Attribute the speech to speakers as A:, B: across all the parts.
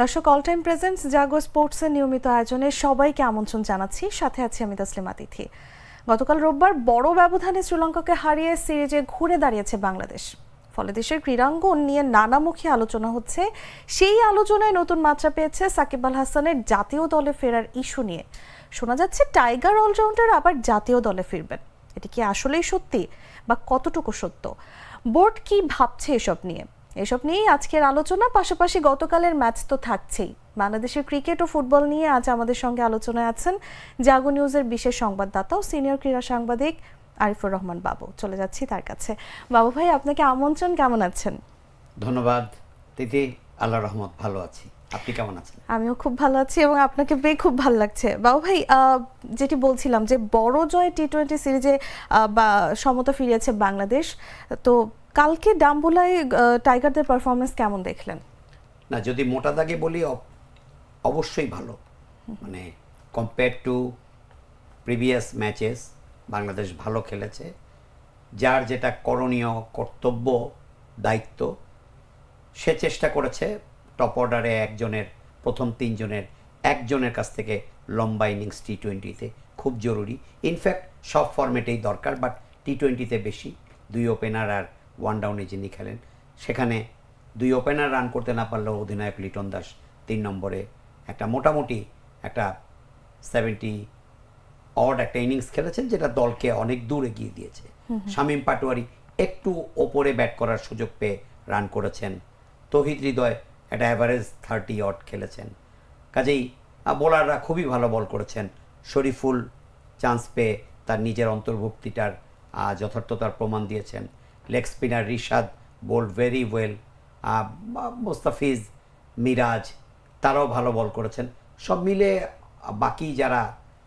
A: দর্শক all time presents জাগো স্পোর্টসের নিয়মিত আয়োজনে সবাইকে আমন্ত্রণ জানাচ্ছি। সাথে আছি আমি তাসলিমা তিথি। গতকাল রোববার বড় ব্যবধানে শ্রীলঙ্কাকে হারিয়ে সিরিজে ঘুরে দাঁড়িয়েছে বাংলাদেশ। ফলে দেশের ক্রীড়াঙ্গন নিয়ে নানামুখী আলোচনা হচ্ছে। সেই আলোচনায় নতুন মাত্রা পেয়েছে সাকিব আল হাসানের জাতীয় দলে ফেরার ইস্যু নিয়ে। শোনা যাচ্ছে টাইগার অলরাউন্ডার আবার জাতীয় দলে ফিরবেন। এটি কি আসলেই সত্যি বা কতটুকু সত্য? বোর্ড কি ভাবছে এসব নিয়ে? এসব নিয়েই আজকের আলোচনা। পাশাপাশি গতকালের ম্যাচ তো থাকছেই। বাংলাদেশের ক্রিকেট ও ফুটবল নিয়ে আজ আমাদের সঙ্গে আলোচনায় আছেন জাগো নিউজের বিশেষ সংবাদদাতা ও সিনিয়র ক্রীড়া সাংবাদিক আরিফুর রহমান বাবু। চলে যাচ্ছি তার কাছে। বাবু ভাই আপনাকে আমন্ত্রণ কেমন আছেন?
B: ধন্যবাদ। তিথি আল্লাহ রহমত ভালো আছি। আপনি কেমন আছেন?
A: আমিও খুব ভালো আছি এবং আপনাকে পেয়ে খুব ভালো লাগছে। বাবু ভাই আহ, যেটি বলছিলাম যে বড় জয় টি টোয়েন্টি সিরিজে বা সমতা ফিরিয়েছে বাংলাদেশ। তো কালকে ডাম্বুলায় টাইগারদের পারফরমেন্স কেমন দেখলেন?
B: না, যদি মোটা দাগে বলি অবশ্যই ভালো। মানে compare to previous matches Bangladesh ভালো খেলেছে। যার যেটা করণীয়, কর্তব্য, দায়িত্ব, সে চেষ্টা করেছে টপ অর্ডারে একজনের, প্রথম তিনজনের, একজনের কাছ থেকে লম্বা ইনিংস টি টোয়েন্টিতে খুব জরুরি। ইনফ্যাক্ট সব ফরম্যাটেই দরকার বাট টি টোয়েন্টিতে বেশি। দুই ওপেনার আর ওয়ান ডাউনে যিনি খেলেন সেখানে দুই ওপেনার রান করতে না পারলেও অধিনায়ক লিটন দাস তিন নম্বরে একটা মোটামুটি একটা সেভেন্টি অড একটা ইনিংস খেলেছেন যেটা দলকে অনেক দূর এগিয়ে দিয়েছে। শামীম পাটোয়ারি একটু ওপরে ব্যাট করার সুযোগ পেয়ে রান করেছেন। তহিদ হৃদয় একটা অ্যাভারেজ থার্টি অড খেলেছেন। কাজেই বোলাররা খুবই ভালো বল করেছেন। শরীফুল চান্স পেয়ে তার নিজের অন্তর্ভুক্তিটার যথার্থতার প্রমাণ দিয়েছেন। Leg spinner Rishad bowled very well Mustafiz Miraz তারাও ভালো বল করেছেন। সব মিলে বাকি যারা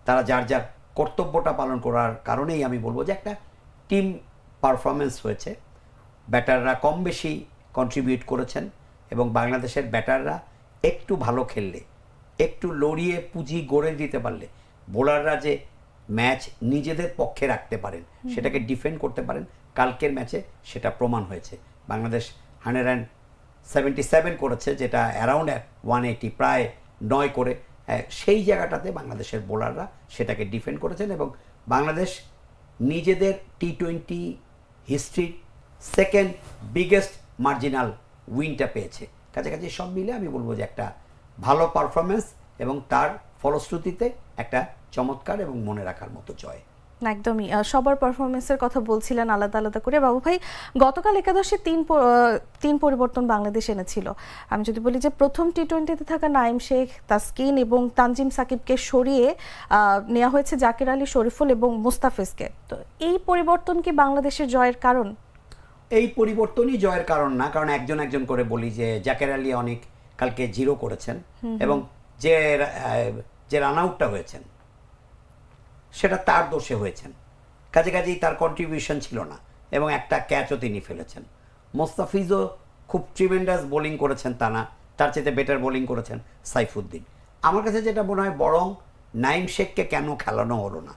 B: তারা যার যার কর্তব্যটা পালন করার কারণেই আমি বলব যে একটা টিম পারফরমেন্স হয়েছে। ব্যাটাররা কম বেশি কন্ট্রিবিউট করেছেন এবং বাংলাদেশের ব্যাটাররা একটু ভালো খেললে একটু লড়িয়ে পুঁজি গড়ে দিতে পারলে বোলাররা যে ম্যাচ নিজেদের পক্ষে রাখতে পারেন সেটাকে ডিফেন্ড করতে পারেন কালকের ম্যাচে সেটা প্রমাণ হয়েছে। Bangladesh hundred and seventy seven করেছে, যেটা অ্যারাউন্ড ওয়ান এইটি, প্রায় নয় করে। সেই জায়গাটাতে বাংলাদেশের বোলাররা সেটাকে ডিফেন্ড করেছেন এবং বাংলাদেশ নিজেদের টি টোয়েন্টি হিস্ট্রির সেকেন্ড বিগেস্ট মার্জিনাল উইনটা পেয়েছে। কাছাকাছি সব মিলে আমি বলব যে একটা ভালো পারফরমেন্স এবং তার ফলশ্রুতিতে একটা চমৎকার এবং মনে রাখার মতো জয়।
A: একদমই। সবার পারফরমেন্সের কথা বলছিলেন আলাদা আলাদা করে। বাবু ভাই গতকাল একাদশে তিন তিন পরিবর্তন বাংলাদেশ এনেছিল। আমি যদি বলি যে প্রথম টি টোয়েন্টিতে থাকা নাইম শেখ তাসকিন এবং তানজিম সাকিবকে সরিয়ে নেওয়া হয়েছে জাকির আলী শরীফুল এবং মুস্তাফিজকে। তো এই পরিবর্তন কি বাংলাদেশের জয়ের কারণ?
B: এই পরিবর্তনই জয়ের কারণ না। কারণ একজন একজন করে বলি যে জাকের আলী অনেক কালকে জিরো করেছেন এবং যে যে রান আউটটা হয়েছেন। সেটা তার দোষে হয়েছেন। কাজে কাজেই তার কন্ট্রিবিউশন ছিল না এবং একটা ক্যাচও তিনি ফেলেছেন। মোস্তাফিজও খুব ট্রিমেন্ডাস বোলিং করেছেন তা না তার চেয়ে বেটার বোলিং করেছেন সাইফুদ্দিন। আমার কাছে যেটা মনে হয় বরং নাইম শেখকে কেন খেলানো হলো না?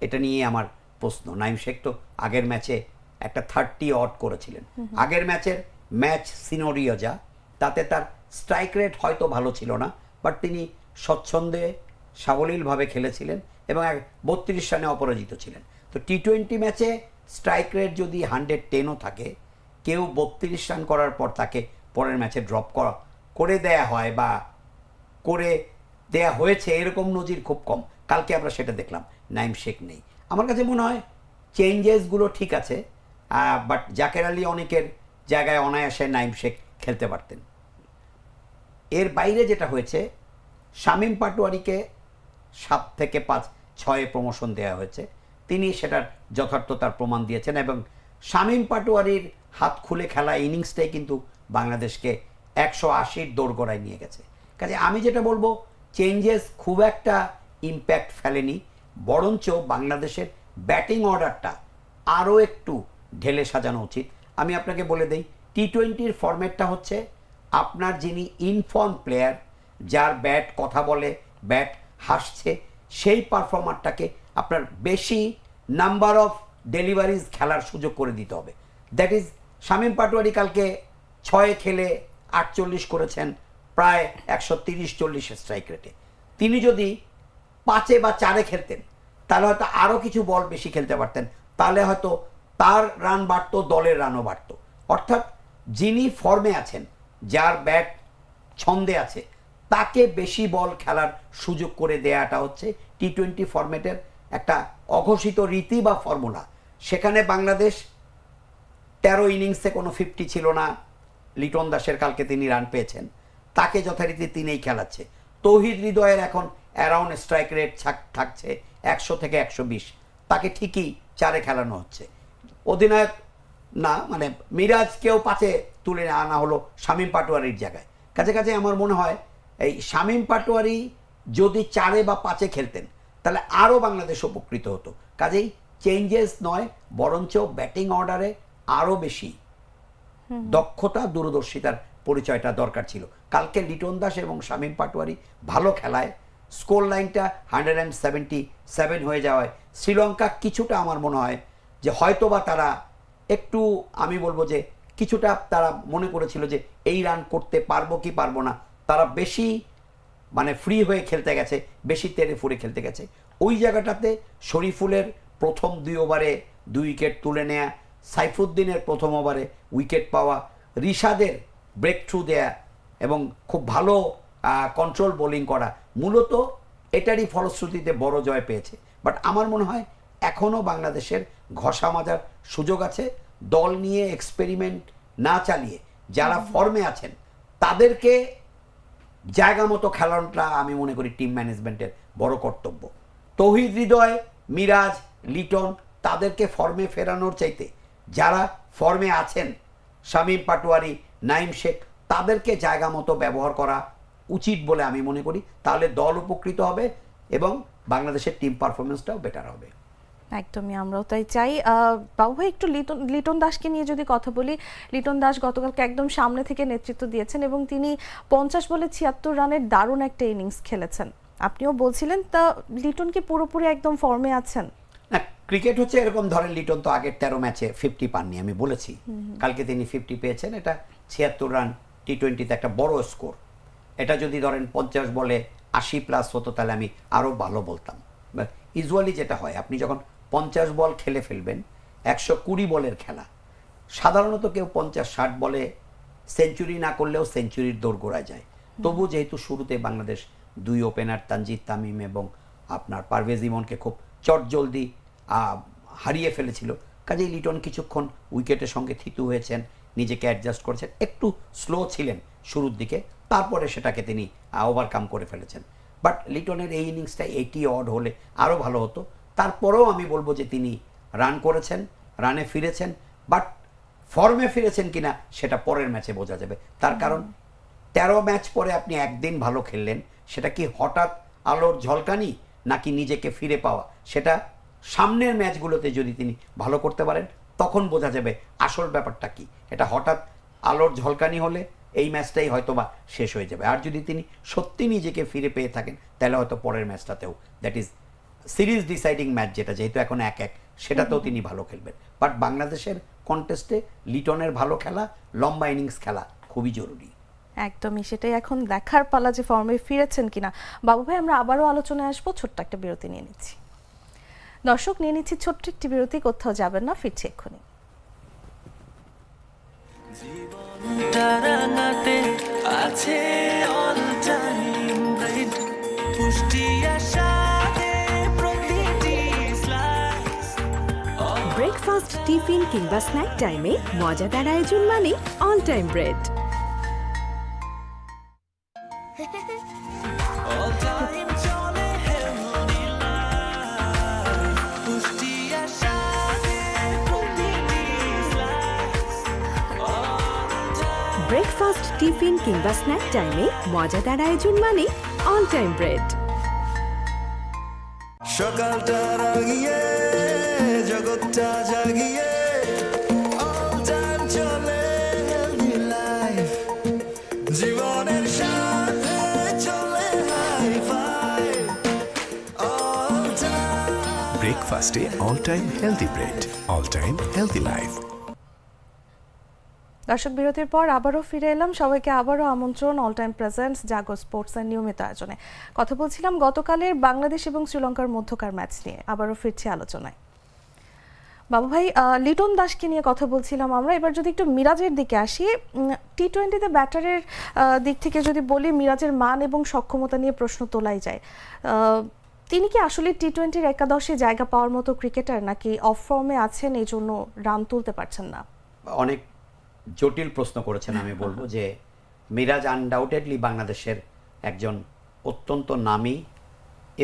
B: এটা নিয়ে আমার প্রশ্ন। নাইম শেখ তো আগের ম্যাচে একটা থার্টি অট করেছিলেন। আগের ম্যাচের ম্যাচ সিনোরিও যা তাতে তার স্ট্রাইক রেট হয়তো ভালো ছিল না বাট তিনি স্বচ্ছন্দে সাবলীলভাবে খেলেছিলেন এবং বত্রিশ রানে অপরাজিত ছিলেন। তো টি টোয়েন্টি ম্যাচে স্ট্রাইক রেট যদি হান্ড্রেড টেনও থাকে, কেউ বত্রিশ রান করার পর তাকে পরের ম্যাচে ড্রপ করা, করে দেয়া হয় বা করে দেয়া হয়েছে, এরকম নজির খুব কম। কালকে আমরা সেটা দেখলাম, নাইম শেখ নেই। আমার কাছে মনে হয় চেঞ্জেসগুলো ঠিক আছে বাট জাকের আলী অনেকের জায়গায় অনায়াসে নাইম শেখ খেলতে পারতেন। এর বাইরে যেটা হয়েছে, শামীম পাটোয়ারিকে সাত থেকে পাঁচ ছয়ে প্রমোশন দেওয়া হয়েছে। তিনি সেটার যথার্থতার প্রমাণ দিয়েছেন এবং শামীম পাটোয়ারির হাত খুলে খেলা ইনিংসটাই কিন্তু বাংলাদেশকে একশো আশির দোরগোড়ায় নিয়ে গেছে। কাজে আমি যেটা বলব চেঞ্জেস খুব একটা ইম্প্যাক্ট ফেলেনি, বরঞ্চ বাংলাদেশের ব্যাটিং অর্ডারটা আরও একটু ঢেলে সাজানো উচিত। আমি আপনাকে বলে দিই টি টোয়েন্টির ফরম্যাটটা হচ্ছে আপনার যিনি ইনফর্ম প্লেয়ার যার ব্যাট কথা বলে ব্যাট হাসছে সেই পারফর্মারটাকে আপনার বেশি নাম্বার অফ ডেলিভারিজ খেলার সুযোগ করে দিতে হবে। দ্যাট ইজ শামীম পাটোয়ারি কালকে ছয়ে খেলে আটচল্লিশ করেছেন, প্রায় একশো তিরিশ চল্লিশ স্ট্রাইক রেটে তিনি যদি পাঁচে বা চারে খেলতেন, তাহলে হয়তো আরও কিছু বল বেশি খেলতে পারতেন। তাহলে হয়তো তার রান বাড়তো, দলের রানও বাড়তো। অর্থাৎ যিনি ফর্মে আছেন, যার ব্যাট ছন্দে আছে তাকে বেশি বল খেলার সুযোগ করে দেয়াটা হচ্ছে টি টোয়েন্টি ফরম্যাটের একটা অঘোষিত রীতি বা ফর্মুলা সেখানে বাংলাদেশ তেরো ইনিংসে কোনো ফিফটি ছিল না। লিটন দাসের কালকে তিনি রান পেয়েছেন। তাকে যথারীতি তিনিই খেলাচ্ছে। তৌহিদ হৃদয়ের এখন অ্যারাউন্ড স্ট্রাইক রেট থাকছে একশো থেকে একশো বিশ। তাকে ঠিকই চারে খেলানো হচ্ছে। অধিনায়ক না মানে মিরাজকেও পাচে তুলে আনা হলো শামীম পাটোয়ারির জায়গায়। কাছে কাছে আমার মনে হয় এই শামীম পাটোয়ারি যদি চারে বা পাঁচে খেলতেন তাহলে আরও বাংলাদেশ উপকৃত হতো। কাজেই চেঞ্জেস নয় বরঞ্চ ব্যাটিং অর্ডারে আরও বেশি দক্ষতা দূরদর্শিতার পরিচয়টা দরকার ছিল। কালকে লিটন দাস এবং শামীম পাটোয়ারি ভালো খেলায় স্কোর লাইনটা হান্ড্রেড অ্যান্ড সেভেন্টি সেভেন হয়ে যাওয়ায় শ্রীলঙ্কা কিছুটা আমার মনে হয় যে হয়তোবা তারা একটু আমি বলব যে কিছুটা তারা মনে করেছিল যে এই রান করতে পারব কি পারব না তারা বেশি মানে ফ্রি হয়ে খেলতে গেছে বেশি তেরে ফুরে খেলতে গেছে। ওই জায়গাটাতে শরীফুলের প্রথম দুই ওভারে দুই উইকেট তুলে নেয়া সাইফুদ্দিনের প্রথম ওভারে উইকেট পাওয়া রিশাদের ব্রেক থ্রু দেয়া এবং খুব ভালো কন্ট্রোল বোলিং করা মূলত এটারই ফলশ্রুতিতে বড় জয় পেয়েছে। বাট আমার মনে হয় এখনও বাংলাদেশের ঘষা মাজার সুযোগ আছে দল নিয়ে এক্সপেরিমেন্ট না চালিয়ে যারা ফর্মে আছেন তাদেরকে জায়গা মতো খেলানোটা আমি মনে করি টিম ম্যানেজমেন্টের বড় কর্তব্য। তৌহিদ হৃদয়, মিরাজ, লিটন তাদেরকে ফর্মে ফেরানোর চাইতে যারা ফর্মে আছেন, শামীম পাটোয়ারি নাইম শেখ, তাদেরকে জায়গা মতো ব্যবহার করা উচিত বলে আমি মনে করি। তাহলে দল উপকৃত হবে এবং বাংলাদেশের টিম পারফরমেন্সটাও বেটার হবে।
A: একদমই আমরাও তাই চাই। আহ, বাবু ভাই একটু লিটন লিটন দাসকে নিয়ে যদি কথা বলি লিটন দাস গতকালকে একদম সামনে থেকে নেতৃত্ব দিয়েছেন এবং তিনি পঞ্চাশ বলে ছিয়াত্তর রানের দারুণ একটা ইনিংস খেলেছেন। আপনিও বলছিলেন তা লিটন কি পুরোপুরি একদম ফর্মে আছেন?
B: ক্রিকেট হচ্ছে এরকম ধরেন লিটন তো আগের তেরো ম্যাচে ফিফটি পাননি আমি বলেছি। কালকে তিনি ফিফটি পেয়েছেন এটা ছিয়াত্তর রান টি টোয়েন্টিতে একটা বড় স্কোর এটা যদি ধরেন পঞ্চাশ বলে আশি প্লাস হতো তাহলে আমি আরও ভালো বলতাম। ইউজুয়ালি যেটা হয় আপনি যখন পঞ্চাশ বল খেলে ফেলবেন, একশো কুড়ি বলের খেলা। সাধারণত কেউ পঞ্চাশ, ষাট বলে সেঞ্চুরি না করলেও সেঞ্চুরির দৌড় গোড়ায় যায়। তবু যেহেতু শুরুতে বাংলাদেশ দুই ওপেনার তানজিদ তামিম এবং আপনার পারভেজ ইমনকে খুব চটজলদি হারিয়ে ফেলেছিল, কাজেই লিটন কিছুক্ষণ উইকেটের সঙ্গে থিতু হয়েছেন, নিজেকে অ্যাডজাস্ট করেছেন, একটু স্লো ছিলেন শুরুর দিকে, তারপরে সেটাকে তিনি ওভারকাম করে ফেলেছেন। বাট লিটনের এই ইনিংসটা এইটি অড হলে আরও ভালো হতো। তারপরেও আমি বলব যে তিনি রান করেছেন রানে ফিরেছেন বাট ফর্মে ফিরেছেন কিনা সেটা পরের ম্যাচে বোঝা যাবে। তার কারণ তেরো ম্যাচ পরে আপনি একদিন ভালো খেললেন সেটা কি হঠাৎ আলোর ঝলকানি নাকি নিজেকে ফিরে পাওয়া? সেটা সামনের ম্যাচগুলোতে যদি তিনি ভালো করতে পারেন তখন বোঝা যাবে আসল ব্যাপারটা কি। এটা হঠাৎ আলোর ঝলকানি হলে এই ম্যাচটাই হয়তো বা শেষ হয়ে যাবে। আর যদি তিনি সত্যি নিজেকে ফিরে পেয়ে থাকেন তাহলে হয়তো পরের ম্যাচটাতেও that is series deciding match যেটা যেহেতু এখন এক এক সেটাতেও তিনি ভালো খেলবেন। বাট বাংলাদেশের কন্টেস্টে লিটনের ভালো খেলা লম্বা ইনিংস খেলা খুবই জরুরি।
A: একদমই সেটাই এখন দেখার পালা যে ফর্মে ফিরেছেন কিনা। বাবু ভাই আমরা আবারও আলোচনায় আসব ছোট্ট একটা বিরতি নিয়ে নিচ্ছি। দর্শক নিয়ে নিচ্ছি ছোট্ট একটি বিরতি কোথাও যাবেন না ফিরছি এক্ষুনি।
C: আছে
D: ব্রেকফাস্ট, টিফিন কিংবা স্ন্যাক টাইমে মজাদার আয়োজন মানে all time bread. Breakfast, tiffin কিংবা স্ন্যাক টাইমে মজাদার আয়োজন মানে অল টাইম ব্রেড।
C: সকালটা রাগিয়ে জগৎটা জাগিয়ে অল টাইম চলে হেলদি লাইফ জীবনের সাথে চলে হাই ফাই অল টাইম
E: ব্রেকফাস্টে all time healthy bread all time healthy life
A: দর্শক বিরতির পর আবারও ফিরে এলাম। সবাইকে আবারও আমন্ত্রণ all time presents Jago sports এর নিয়মিত আয়োজনে। কথা বলছিলাম গতকালের বাংলাদেশ এবং শ্রীলঙ্কার মধ্যকার ম্যাচ নিয়ে। আবারও ফিরছি আলোচনায়। বাবু ভাই লিটন দাসকে নিয়ে কথা বলছিলাম আমরা। এবার যদি একটু মিরাজের দিকে আসি টি টোয়েন্টিতে ব্যাটারের দিক থেকে যদি বলি মিরাজের মান এবং সক্ষমতা নিয়ে প্রশ্ন তোলাই যায়। তিনি কি আসলে টি টোয়েন্টির একাদশে জায়গা পাওয়ার মতো ক্রিকেটার নাকি অফ ফর্মে আছেন এই জন্য রান তুলতে পারছেন না?
B: অনেক জটিল প্রশ্ন করেছেন আমি বলব যে মিরাজ আনডাউটেডলি বাংলাদেশের একজন অত্যন্ত নামী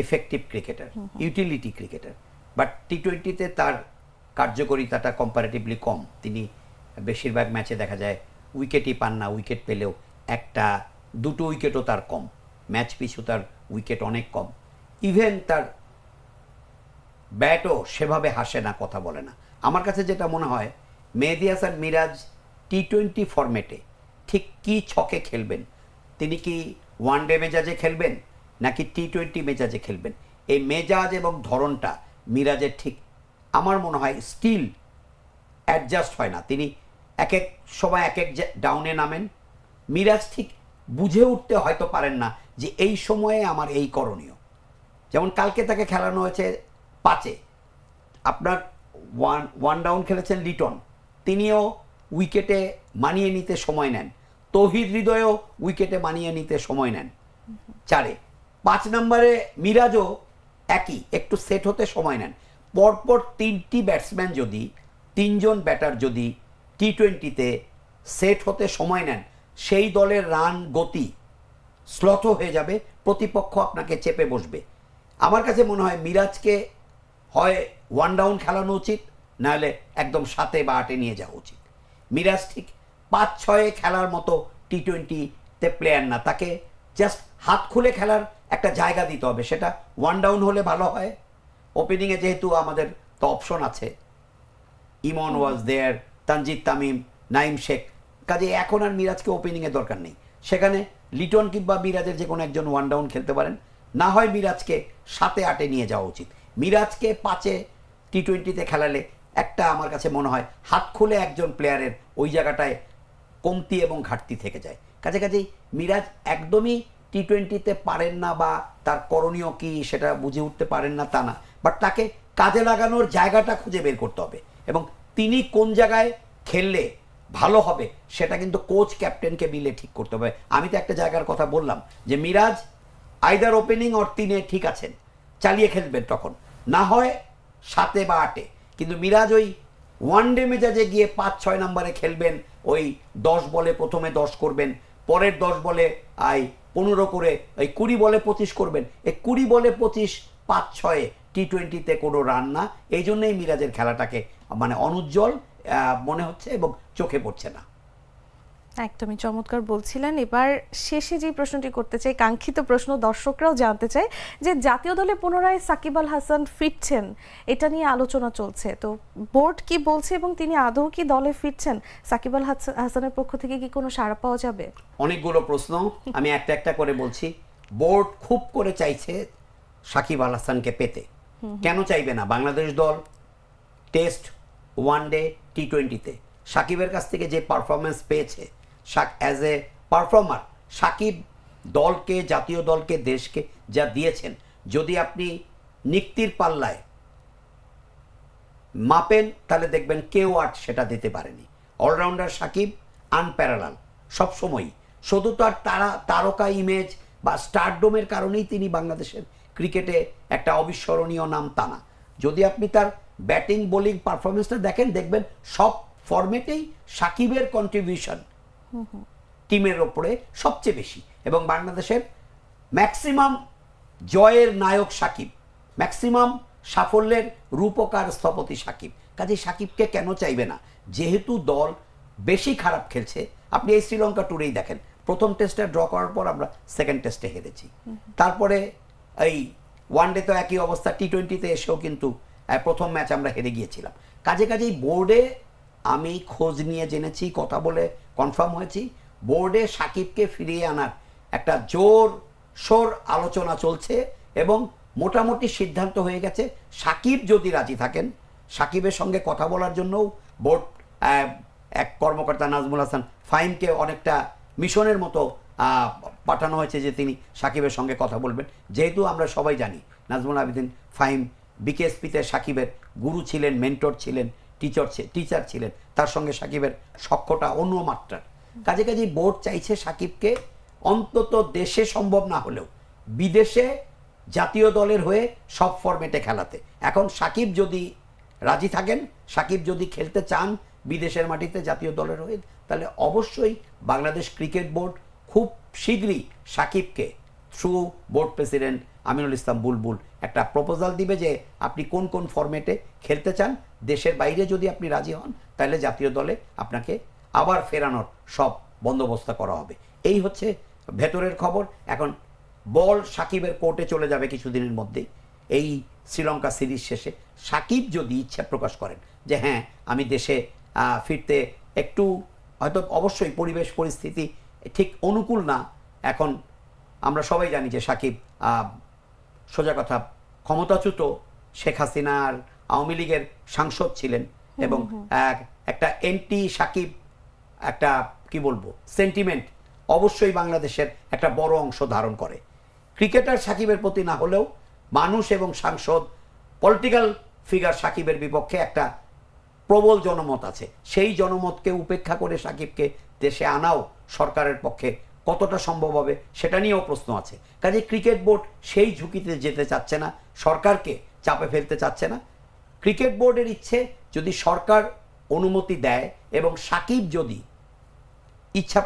B: effective cricketer utility cricketer but T টোয়েন্টিতে তার কার্যকারিতাটা কম্পারেটিভলি কম। তিনি বেশিরভাগ ম্যাচে দেখা যায় উইকেটই পান না উইকেট পেলেও একটা, দুটো উইকেটও তার কম। ম্যাচ পিছু তার উইকেট অনেক কম। ইভেন তার ব্যাটও সেভাবে হাসে না, কথা বলে না। আমার কাছে যেটা মনে হয় মেহেদি হাসান মিরাজ টি টোয়েন্টি ফরম্যাটে ঠিক কি ছকে খেলবেন? তিনি কি ওয়ান ডে মেজাজে খেলবেন, নাকি টি টোয়েন্টি মেজাজে খেলবেন? এই মেজাজ এবং ধরনটা মিরাজের ঠিক আমার মনে হয় স্টিল অ্যাডজাস্ট হয় না। তিনি এক এক সময় এক এক ডাউনে নামেন। মিরাজ ঠিক বুঝে উঠতে হয়তো পারেন না যে এই সময়ে আমার এই করণীয়। যেমন কালকে তাকে খেলানো হয়েছে পাঁচে। আপনার ওয়ান ওয়ান ডাউন খেলেছেন লিটন। তিনিও উইকেটে মানিয়ে নিতে সময় নেন। তৌহিদ হৃদয়ও উইকেটে মানিয়ে নিতে সময় নেন। চারে। পাঁচ নম্বরে মিরাজও একই, একটু সেট হতে সময় নেন। পরপর তিনটি ব্যাটসম্যান যদি, তিনজন ব্যাটার যদি টি টোয়েন্টিতে সেট হতে সময় নেন, সেই দলের রান গতি স্লথ হয়ে যাবে, প্রতিপক্ষ আপনাকে চেপে বসবে। আমার কাছে মনে হয় মিরাজকে হয় ওয়ান ডাউন খেলানো উচিত, নাহলে একদম সাতে বা আটে নিয়ে যাওয়া উচিত। মিরাজ ঠিক পাঁচ ছয়ে খেলার মতো টি টোয়েন্টিতে প্লেয়ার না, তাকে জাস্ট হাত খুলে খেলার একটা জায়গা দিতে হবে, সেটা ওয়ান ডাউন হলে ভালো হয়। ওপেনিংয়ে যেহেতু আমাদের তো অপশন আছে। ইমন ওয়াজ দেয়ার তানজিদ তামিম নাইম শেখ। কাজে এখন আর মিরাজকে ওপেনিংয়ের দরকার নেই। সেখানে লিটন কিংবা মিরাজের যে কোনো একজন ওয়ান ডাউন খেলতে পারেন। না হয় মিরাজকে সাতে আটে নিয়ে যাওয়া উচিত। মিরাজকে পাঁচে টি টোয়েন্টিতে খেলালে একটা আমার কাছে মনে হয় হাত খুলে একজন প্লেয়ারের ওই জায়গাটায় কমতি এবং ঘাটতি থেকে যায়। কাছে কাজেই মিরাজ একদমই টি টোয়েন্টিতে পারেন না বা তার করণীয় কি সেটা বুঝে উঠতে পারেন না তা না। বাট তাকে কাজে লাগানোর জায়গাটা খুঁজে বের করতে হবে। এবং তিনি কোন জায়গায় খেললে ভালো হবে, সেটা কিন্তু কোচ ক্যাপ্টেনকে মিলে ঠিক করতে হবে। আমি তো একটা জায়গার কথা বললাম যে, মিরাজ আইদার ওপেনিং অর তিনে ঠিক আছেন। চালিয়ে খেলবেন তখন। না হয় সাতে বা আটে। কিন্তু মিরাজ ওই ওয়ান ডে মেজাজে গিয়ে পাঁচ, ছয় নম্বরে খেলবেন, ওই দশ বলে প্রথমে দশ করবেন, পরের দশ বলে, আই, পনেরো করে, ওই কুড়ি বলে পঁচিশ করবেন। এই কুড়ি বলে পঁচিশ, পাঁচ, ছয়ে টি টোয়েন্টিতে কোনো রান না। এই জন্যই মিরাজের খেলাটাকে মানে অনুজ্জ্বল মনে হচ্ছে এবং চোখে পড়ছে না।
A: একদমই চমৎকার বলছিলেন। এবার শেষে যে প্রশ্নটি করতে চাই কাঙ্ক্ষিত প্রশ্ন দর্শকরাও জানতে চায় যে জাতীয় দলে পুনরায় সাকিব আল হাসান ফিরছেন এটা নিয়ে আলোচনা চলছে। তো বোর্ড কি বলছে এবং তিনি আদৌ কি দলে ফিরছেন? সাকিব আল হাস- হাসানের পক্ষ থেকে কি কোনো সাড়া পাওয়া যাবে?
B: অনেকগুলো প্রশ্ন। আমি একটা একটা করে বলছি। বোর্ড খুব করে চাইছে সাকিব আল হাসানকে পেতে। কেন চাইবে না? বাংলাদেশ দল টেস্ট ওয়ান ডে টি টোয়েন্টিতে সাকিবের কাছ থেকে যে পারফরমেন্স পেয়েছে অ্যাজ এ পারফর্মার সাকিব দলকে, জাতীয় দলকে, দেশকে যা দিয়েছেন, যদি আপনি নিক্তির পাল্লায় মাপেন, তাহলে দেখবেন কেউ আর সেটা দিতে পারেনি। অলরাউন্ডার সাকিব আনপ্যারালাল সবসময়ই শুধু তো আর তারা, তারকা ইমেজ বা স্টারডোমের কারণেই তিনি বাংলাদেশের ক্রিকেটে একটা অবিস্মরণীয় নাম তা না যদি আপনি তার ব্যাটিং বোলিং পারফরমেন্সটা দেখেন দেখবেন সব ফরম্যাটেই সাকিবের কন্ট্রিবিউশন টিমের ওপরে সবচেয়ে বেশি। এবং বাংলাদেশের ম্যাক্সিমাম জয়ের নায়ক সাকিব ম্যাক্সিমাম সাফল্যের রূপকার স্থপতি সাকিব। কাজে সাকিবকে কেন চাইবে না? যেহেতু দল বেশি খারাপ খেলছে আপনি এই শ্রীলঙ্কা ট্যুরেই দেখেন। প্রথম টেস্টে ড্র করার পর আমরা সেকেন্ড টেস্টে হেরেছি। তারপরে এই ওয়ান ডে তো একই অবস্থা টি টোয়েন্টিতে এসেও কিন্তু প্রথম ম্যাচ আমরা হেরে গিয়েছিলাম। কাজে কাজেই বোর্ডে আমি খোঁজ নিয়ে জেনেছি, কথা বলে কনফার্ম হয়েছি। বোর্ডে সাকিবকে ফিরিয়ে আনার একটা জোর সোর আলোচনা চলছে এবং মোটামুটি সিদ্ধান্ত হয়ে গেছে, সাকিব যদি রাজি থাকেন, সাকিবের সঙ্গে কথা বলার জন্যও বোর্ড এক কর্মকর্তা নাজমুল হাসান ফাহিমকে অনেকটা মিশনের মতো পাঠানো হয়েছে যে তিনি সাকিবের সঙ্গে কথা বলবেন। যেহেতু আমরা সবাই জানি নাজমুল আবেদিন ফাহিম বিকেএসপিতে সাকিবের গুরু ছিলেন, মেন্টর ছিলেন, টিচার টিচার ছিলেন, তার সঙ্গে সাকিবের সক্ষটা অন্য মাত্রার কাজে কাজে বোর্ড চাইছে সাকিবকে অন্তত দেশে সম্ভব না হলেও বিদেশে জাতীয় দলের হয়ে সব ফরম্যাটে খেলাতে। এখন সাকিব যদি রাজি থাকেন, সাকিব যদি খেলতে চান বিদেশের মাটিতে জাতীয় দলের হয়ে, তাহলে অবশ্যই বাংলাদেশ ক্রিকেট বোর্ড খুব শীঘ্রই সাকিবকে through board president Aminul Islam Bulbul একটা প্রপোজাল দিবে যে আপনি কোন কোন ফরম্যাটে খেলতে চান, দেশের বাইরে যদি আপনি রাজি হন, তাহলে জাতীয় দলে আপনাকে আবার ফেরানোর সব বন্দোবস্ত করা হবে। এই হচ্ছে ভেতরের খবর। এখন বল সাকিবের কোর্টে চলে যাবে কিছুদিনের মধ্যেই। এই শ্রীলঙ্কা সিরিজ শেষে সাকিব যদি ইচ্ছা প্রকাশ করেন যে হ্যাঁ আমি দেশে ফিরতে একটু হয়তো অবশ্যই পরিবেশ, পরিস্থিতি ঠিক অনুকূল না। এখন আমরা সবাই জানি যে সাকিব সোজা কথা ক্ষমতাচ্যুত শেখ হাসিনার আওয়ামী লীগের সাংসদ ছিলেন এবং এক- একটা এন্টি সাকিব একটা কি বলব সেন্টিমেন্ট অবশ্যই বাংলাদেশের একটা বড় অংশ ধারণ করে। ক্রিকেটার সাকিবের প্রতি না হলেও মানুষ এবং সাংসদ পলিটিক্যাল ফিগার সাকিবের বিপক্ষে একটা প্রবল জনমত আছে। সেই জনমতকে উপেক্ষা করে সাকিবকে দেশে আনাও সরকারের পক্ষে কতটা সম্ভব হবে, সেটা নিয়েও প্রশ্ন আছে। কাজে ক্রিকেট বোর্ড সেই ঝুঁকিতে যেতে চাচ্ছে না, সরকারকে চাপে ফেলতে চাচ্ছে না। ক্রিকেট বোর্ডের ইচ্ছে যদি সরকার অনুমতি দেয় এবং সাকিব যদি ইচ্ছা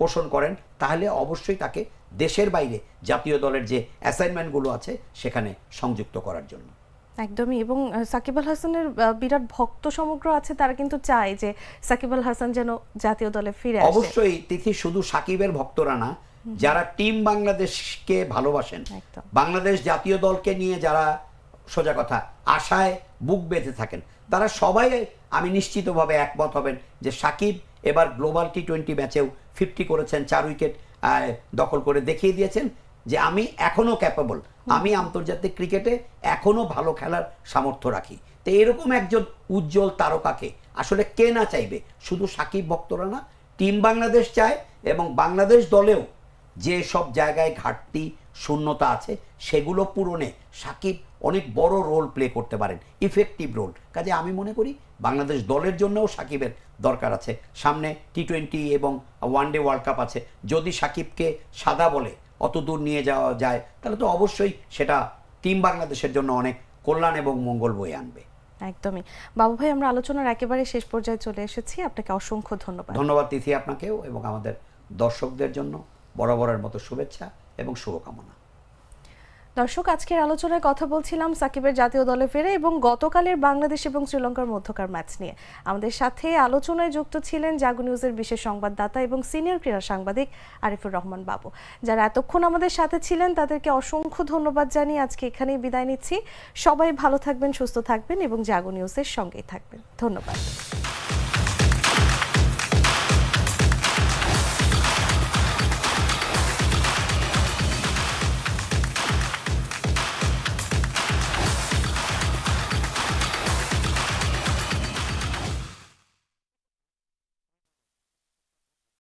B: পোষণ করেন, তাহলে অবশ্যই তাকে দেশের বাইরে জাতীয় দলের যে অ্যাসাইনমেন্টগুলো আছে, সেখানে সংযুক্ত করার জন্য।
A: একদমই এবং সাকিব আল হাসানের বিরাট ভক্ত সমগ্র আছে তারা কিন্তু চায় যে সাকিব আল হাসান যেন জাতীয় দলে ফিরে আসে।
B: অবশ্যই তিথি শুধু সাকিবের ভক্তরা না যারা টিম বাংলাদেশকে ভালোবাসেন বাংলাদেশ জাতীয় দলকে নিয়ে যারা সোজা কথা আশায় বুক বেঁধে থাকেন তারা সবাই আমি নিশ্চিতভাবে একমত হবেন যে সাকিব এবার গ্লোবাল টি টোয়েন্টি ম্যাচেও ফিফটি করেছেন চার উইকেট দখল করে দেখিয়ে দিয়েছেন। যে আমি এখনও ক্যাপেবল আমি আন্তর্জাতিক ক্রিকেটে এখনও ভালো খেলার সামর্থ্য রাখি। তো এরকম একজন উজ্জ্বল তারকাকে আসলে কে না চাইবে? শুধু সাকিব ভক্তরা না, টিম বাংলাদেশ চায় এবং বাংলাদেশ দলেও যে সব জায়গায় ঘাটতি, শূন্যতা আছে, সেগুলো পূরণে সাকিব অনেক বড় রোল প্লে করতে পারেন ইফেক্টিভ রোল কাজে আমি মনে করি বাংলাদেশ দলের জন্যও সাকিবের দরকার আছে। সামনে টি টোয়েন্টি এবং ওয়ান ডে ওয়ার্ল্ড কাপ আছে। যদি সাকিবকে সাদা বলে অত দূর নিয়ে যাওয়া যায় তাহলে তো অবশ্যই সেটা টিম বাংলাদেশের জন্য অনেক কল্যাণ এবং মঙ্গল বয়ে আনবে।
A: একদমই। বাবু ভাই আমরা আলোচনার একেবারে শেষ পর্যায়ে চলে এসেছি। আপনাকে অসংখ্য ধন্যবাদ।
B: ধন্যবাদ তিথি আপনাকেও এবং আমাদের দর্শকদের জন্য বরাবরের মতো শুভেচ্ছা এবং শুভকামনা।
A: দর্শক, আজকের আলোচনায় কথা বলছিলাম সাকিবের জাতীয় দলে ফেরে এবং গতকালের বাংলাদেশ এবং শ্রীলঙ্কার মধ্যকার ম্যাচ নিয়ে। আমাদের সাথে আলোচনায় যুক্ত ছিলেন জাগো নিউজের বিশেষ সংবাদদাতা এবং সিনিয়র ক্রীড়া সাংবাদিক আরিফুর রহমান বাবু। যারা এতক্ষণ আমাদের সাথে ছিলেন, তাদেরকে অসংখ্য ধন্যবাদ জানিয়ে আজকে এখানেই বিদায় নিচ্ছি। সবাই ভালো থাকবেন, সুস্থ থাকবেন এবং জাগো নিউজের সঙ্গেই থাকবেন। ধন্যবাদ।